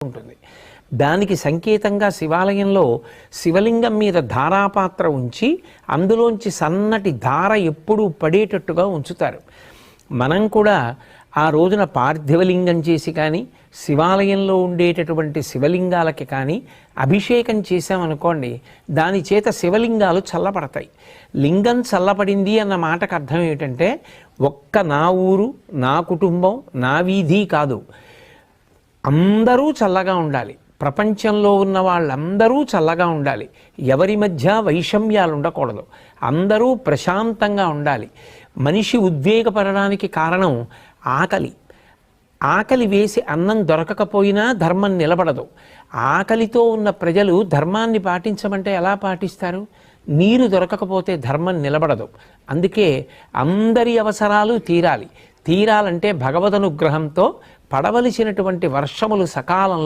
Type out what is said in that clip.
ఉంటుంది. దానికి సంకేతంగా శివాలయంలో శివలింగం మీద ధారాపాత్ర ఉంచి అందులోంచి సన్నటి ధార ఎప్పుడూ పడేటట్టుగా ఉంచుతారు. మనం కూడా ఆ రోజున పార్థివలింగం చేసి కానీ శివాలయంలో ఉండేటటువంటి శివలింగాలకి కానీ అభిషేకం చేశామనుకోండి దాని చేత శివలింగాలు చల్లబడతాయి. లింగం చల్లబడింది అన్న మాటకు అర్థం ఏమిటంటే ఒక్క నా ఊరు నా కుటుంబం నా వీధి కాదు. అందరూ చల్లగా ఉండాలి. ప్రపంచంలో ఉన్న వాళ్ళందరూ చల్లగా ఉండాలి. ఎవరి మధ్య వైషమ్యాలు ఉండకూడదు. అందరూ ప్రశాంతంగా ఉండాలి. మనిషి ఉద్వేగపడడానికి కారణం ఆకలి. ఆకలి వేసి అన్నం దొరకకపోయినా ధర్మం నిలబడదు. ఆకలితో ఉన్న ప్రజలు ధర్మాన్ని పాటించమంటే ఎలా పాటిస్తారు? నీరు దొరకకపోతే ధర్మం నిలబడదు. అందుకే అందరి అవసరాలు తీరాలి. తీరాలంటే భగవదనుగ్రహంతో పడవలసినటువంటి వర్షములు సకాలంలో